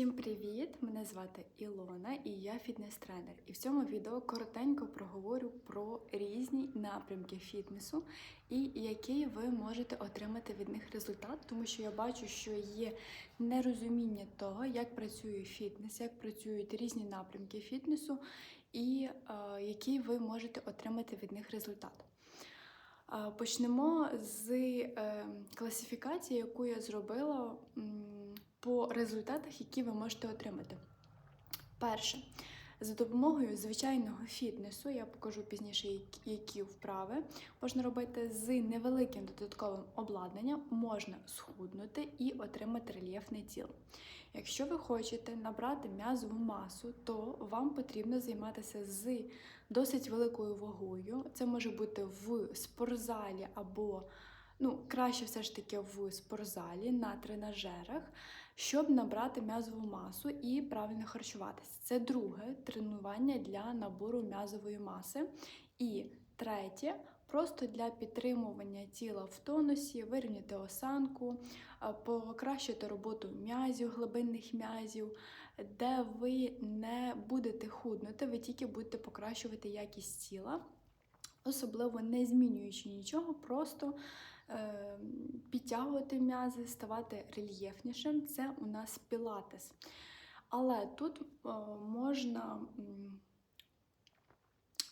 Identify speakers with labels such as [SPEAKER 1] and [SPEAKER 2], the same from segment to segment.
[SPEAKER 1] Всім привіт! Мене звати Ілона і я фітнес-тренер. І в цьому відео коротенько проговорю про різні напрямки фітнесу і які ви можете отримати від них результат, тому що я бачу, що є нерозуміння того, як працює фітнес, як працюють різні напрямки фітнесу, і е, який ви можете отримати від них результат. Е, Почнемо з е, класифікації, яку я зробила по результатах, які ви можете отримати. Перше, за допомогою звичайного фітнесу, я покажу пізніше, які- вправи можна робити з невеликим додатковим обладнанням, можна схуднути і отримати рельєфне тіло. Якщо ви хочете набрати м'язову масу, то вам потрібно займатися з досить великою вагою. Це може бути в спортзалі або ну, краще все ж таки в спортзалі на тренажерах, щоб набрати м'язову масу і правильно харчуватися. Це друге тренування для набору м'язової маси. І третє просто для підтримування тіла в тонусі, вирівняти осанку, покращити роботу м'язів, глибинних м'язів, де ви не будете худнути, ви тільки будете покращувати якість тіла. Особливо не змінюючи нічого, просто е, підтягувати м'язи, ставати рельєфнішим. Це у нас пілатес. Але тут е, можна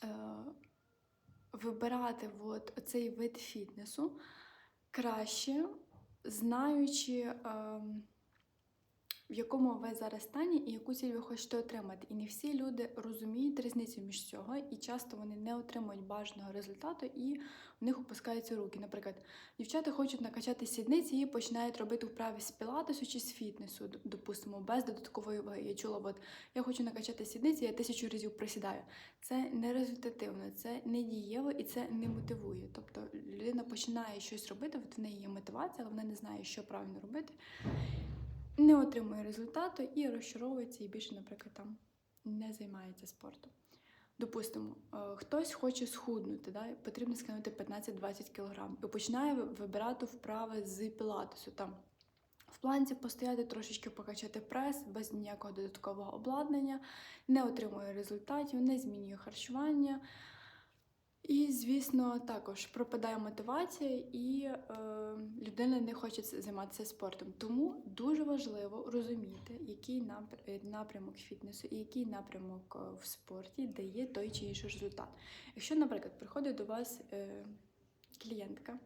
[SPEAKER 1] е, вибирати от цей вид фітнесу краще, знаючи, е, в якому ви зараз стані і яку ціль ви хочете отримати. І не всі люди розуміють різницю між цього, і часто вони не отримують бажаного результату, і в них опускаються руки. Наприклад, дівчата хочуть накачати сідниці і починають робити вправи з пілатесу чи з фітнесу, допустимо, без додаткової ваги. Я чула, от я хочу накачати сідниці, я тисячу разів присідаю. Це не результативно, це не дієво і це не мотивує. Тобто людина починає щось робити, от в неї є мотивація, але вона не знає, що правильно робити не отримує результату і розчаровується, і більше, наприклад, там не займається спортом. Допустимо, е, хтось хоче схуднути, да? потрібно скинути 15-20 кг і починає вибирати вправи з пілатесу. Там в планці постояти, трошечки покачати прес без ніякого додаткового обладнання, не отримує результатів, не змінює харчування. І, звісно, також пропадає мотивація, і е, людина не хоче займатися спортом. Тому дуже важливо розуміти, який е, напрямок фітнесу і який напрямок е, в спорті дає той чи інший результат. Якщо, наприклад, приходить до вас е, клієнтка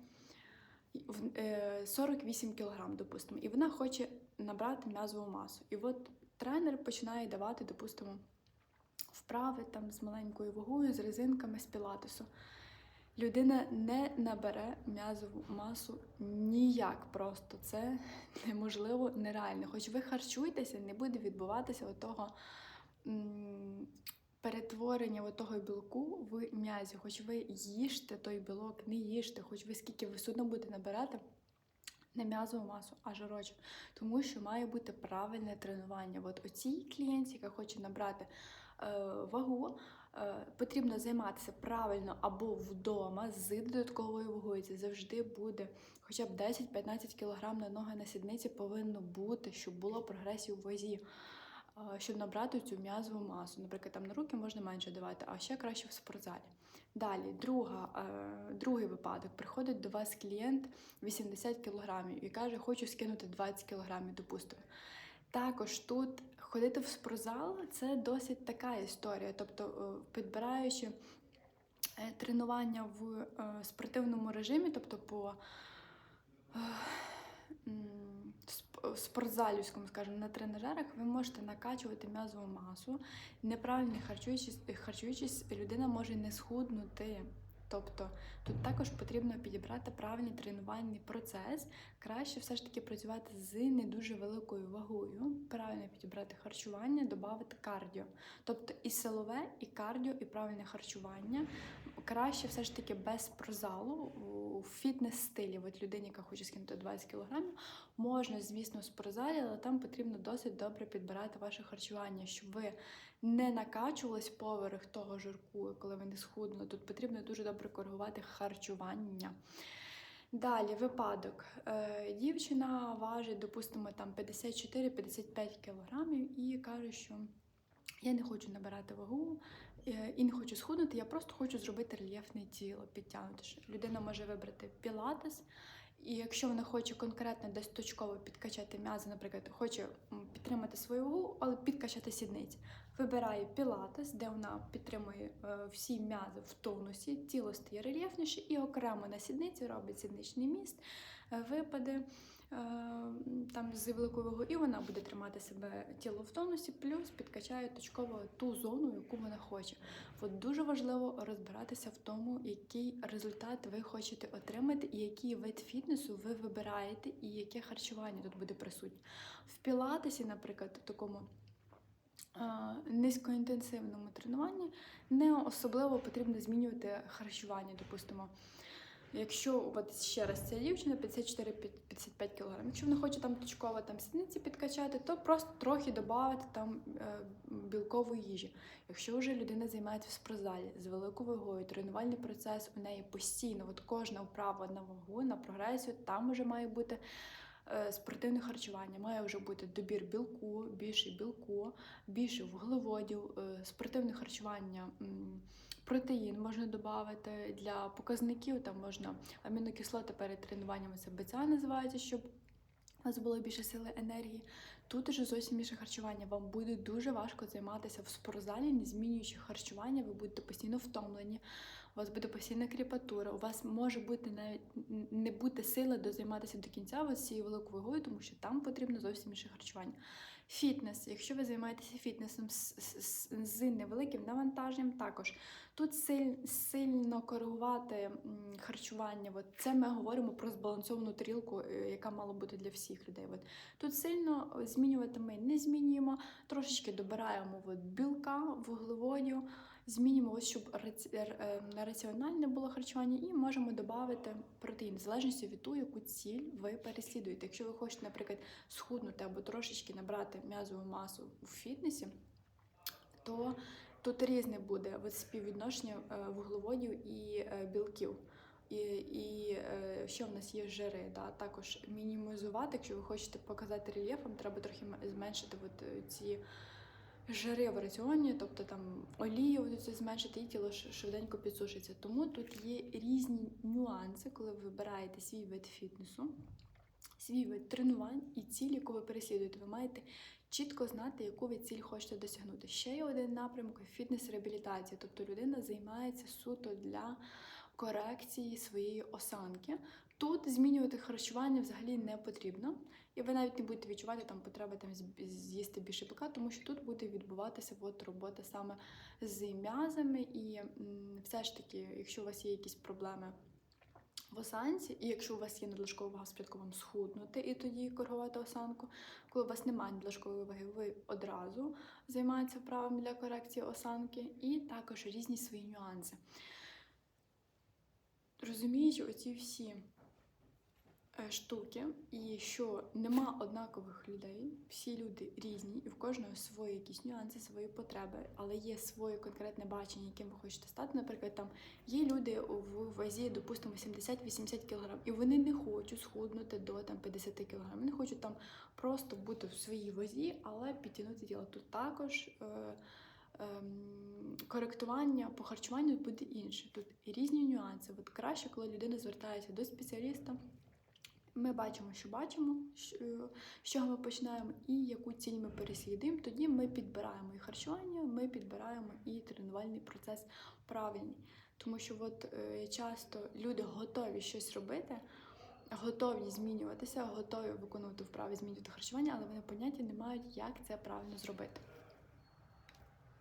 [SPEAKER 1] в- е, 48 кг, допустимо, і вона хоче набрати м'язову масу. І от тренер починає давати, допустимо, вправи там з маленькою вагою, з резинками, з пілатесу. Людина не набере м'язову масу ніяк просто. Це неможливо, нереально. Хоч ви харчуєтеся, не буде відбуватися отого перетворення того білку в м'язі. Хоч ви їжте той білок, не їжте, хоч ви скільки ви все одно будете набирати. Не м'язову масу, а жирочок. Тому що має бути правильне тренування. От оцій клієнті, яка хоче набрати вагу, е, потрібно займатися правильно або вдома з додатковою вагою. Це завжди буде хоча б 10-15 кг на ноги на сідниці повинно бути, щоб було прогресію в вазі. е, Щоб набрати цю м'язову масу. Наприклад, там на руки можна менше давати, а ще краще в спортзалі. Далі, друга, е, другий випадок. Приходить до вас клієнт 80 кг і каже, хочу скинути 20 кг, допустимо. Також тут ходити в спортзал це досить така історія. Тобто, е, підбираючи е, тренування в е, спортивному режимі, тобто по спортзалівському, скажімо, на тренажерах, ви можете накачувати м'язову масу. Неправильно харчуючись, харчуючись, людина може не схуднути. Тобто тут також потрібно підібрати правильний тренувальний процес. Краще все ж таки працювати з не дуже великою вагою, правильно підібрати харчування, додати кардіо. Тобто і силове, і кардіо, і правильне харчування. Краще все ж таки без прозалу у фітнес-стилі. От людині, яка хоче скинути 20 кг, можна, звісно, в спортзалі, але там потрібно досить добре підбирати ваше харчування, щоб ви не накачувались поверх того жирку, коли ви не схуднули. Тут потрібно дуже добре коригувати харчування. Далі випадок. Е, дівчина важить, допустимо, там 54-55 кілограмів і каже, що я не хочу набирати вагу і не хочу схуднути, я просто хочу зробити рельєфне тіло, підтягнути. Людина може вибрати пілатес, і якщо вона хоче конкретно десь точково підкачати м'язи, наприклад, хоче підтримати свою вагу, але підкачати сідниці, вибирає пілатес, де вона підтримує е, всі м'язи в тонусі, тіло стає рельєфніше, і окремо на сідниці робить сідничний міст, е, випади е, там з великою вагою, і вона буде тримати себе тіло в тонусі, плюс підкачає точково ту зону, яку вона хоче. От дуже важливо розбиратися в тому, який результат ви хочете отримати, і який вид фітнесу ви вибираєте, і яке харчування тут буде присутнє. В пілатесі, наприклад, такому низькоінтенсивному тренуванні не особливо потрібно змінювати харчування, допустимо. Якщо от ще раз ця дівчина 54-55 кг, якщо вона хоче там точково там сідниці підкачати, то просто трохи додати там е, білкової їжі. Якщо вже людина займається в спортзалі з великою вагою, тренувальний процес у неї постійно, от кожна вправа на вагу, на прогресію, там вже має бути е, спортивне харчування, має вже бути добір білку, більше білку, більше вуглеводів, е, спортивне харчування. Протеїн можна додати для показників, там можна амінокислоти перед тренуванням це БЦА називається, щоб у вас було більше сили енергії. Тут уже зовсім інше харчування. Вам буде дуже важко займатися в спортзалі, не змінюючи харчування, ви будете постійно втомлені, у вас буде постійна кріпатура, у вас може бути навіть не бути сили дозайматися до кінця з цією великою вагою, тому що там потрібно зовсім інше харчування. Фітнес, якщо ви займаєтеся фітнесом з, з, з невеликим навантаженням, також тут силь, сильно коригувати харчування. От це ми говоримо про збалансовану тарілку, е, яка мала бути для всіх людей. От тут сильно змінювати ми не змінюємо, трошечки добираємо от білка, вуглеводів, змінюємо, ось, щоб е, раціональне було харчування, і можемо додати протеїн, в залежності від того, яку ціль ви переслідуєте. Якщо ви хочете, наприклад, схуднути або трошечки набрати м'язову масу у фітнесі, то тут різне буде співвідношення е, вуглеводів і е, білків. І, і що в нас є жири, да? також мінімізувати, якщо ви хочете показати рельєф, вам треба трохи зменшити от ці жири в раціоні, тобто там олію зменшити і тіло швиденько підсушиться. Тому тут є різні нюанси, коли ви вибираєте свій вид фітнесу, свій вид тренувань і ціль, яку ви переслідуєте. Ви маєте чітко знати, яку ви ціль хочете досягнути. Ще є один напрямок фітнес-реабілітація, тобто людина займається суто для корекції своєї осанки. Тут змінювати харчування взагалі не потрібно, і ви навіть не будете відчувати там потреби там з'їсти більше пика, тому що тут буде відбуватися от робота саме з м'язами, і все ж таки, якщо у вас є якісь проблеми в осанці, і якщо у вас є надлишкова вага, спочатку вам схуднути і тоді коригувати осанку. Коли у вас немає надлишкової ваги, ви одразу займаєтеся вправами для корекції осанки, і також різні свої нюанси. Розуміючи оці всі штуки, і що нема однакових людей, всі люди різні, і в кожного свої якісь нюанси, свої потреби, але є своє конкретне бачення, яким ви хочете стати. Наприклад, там є люди в вазі, допустимо, 70-80 кг, і вони не хочуть схуднути до там 50 кг. Вони хочуть там просто бути в своїй вазі, але підтягнути тіло. Тут також. Е- ем, коректування по харчуванню буде інше. Тут різні нюанси. От краще, коли людина звертається до спеціаліста. Ми бачимо, що бачимо, з чого ми починаємо, і яку ціль ми переслідуємо. Тоді ми підбираємо і харчування, ми підбираємо і тренувальний процес правильний. Тому що от, е, часто люди готові щось робити, готові змінюватися, готові виконувати вправи, змінювати харчування, але вони поняття не мають, як це правильно зробити.